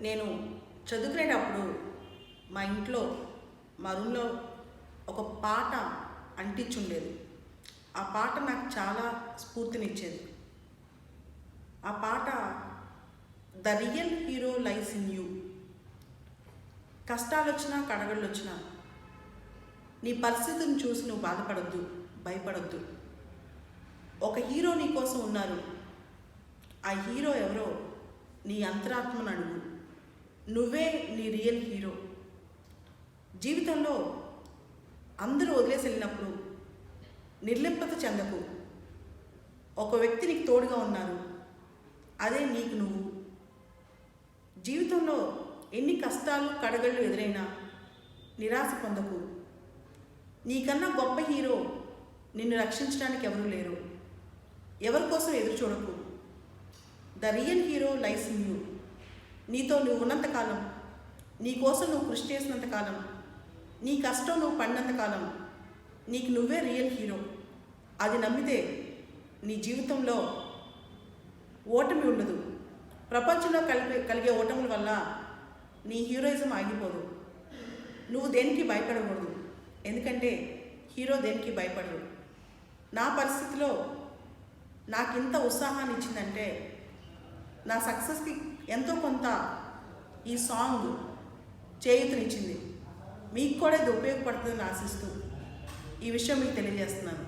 నేను చదువుకునేటప్పుడు మా ఇంట్లో మా రూమ్లో ఒక పాట అంటించుండేది. ఆ పాట నాకు చాలా స్ఫూర్తినిచ్చేది. ఆ పాట the real hero lies in you. కష్టాలు వచ్చినా కడగళ్ళు వచ్చినా నీ పరిస్థితిని చూసి నువ్వు బాధపడొద్దు భయపడొద్దు. ఒక హీరో నీ కోసం ఉన్నారు. ఆ హీరో ఎవరో నీ అంతరాత్మను అడుగు. నువ్వే నీ రియల్ హీరో జీవితంలో అందరూ వదిలేసి వెళ్ళినప్పుడు నిర్లిప్త చెందకు. ఒక వ్యక్తి నీకు తోడుగా ఉన్నారు. అదే నీకు నువ్వు. జీవితంలో ఎన్ని కష్టాలు కడగళ్ళు ఎదురైనా నిరాశ పొందకు. నీకన్నా గొప్ప హీరో నిన్ను రక్షించడానికి ఎవరూ లేరు. ఎవరి కోసం ఎదురు చూడకు. The real hero lies in you నీతో నువ్వు ఉన్నంతకాలం నీ కోసం నువ్వు కృషి చేసినంతకాలం నీ కష్టం నువ్వు పడినంతకాలం నీకు నువ్వే రియల్ హీరో అది నమ్మితే నీ జీవితంలో ఓటమి ఉండదు. ప్రపంచంలో కలిపే కలిగే ఓటముల వల్ల నీ హీరోయిజం ఆగిపోదు. నువ్వు దేనికి భయపడకూడదు. ఎందుకంటే హీరో దేనికి భయపడరు? నా పరిస్థితిలో నాకు ఇంత ఉత్సాహాన్ని ఇచ్చిందంటే నా సక్సెస్కి ఎంతో కొంత ఈ సాంగ్ చేయూతనిచ్చింది. మీకు కూడా ఇది ఉపయోగపడుతుందని ఆశిస్తూ ఈ విషయం మీకు తెలియజేస్తున్నాను.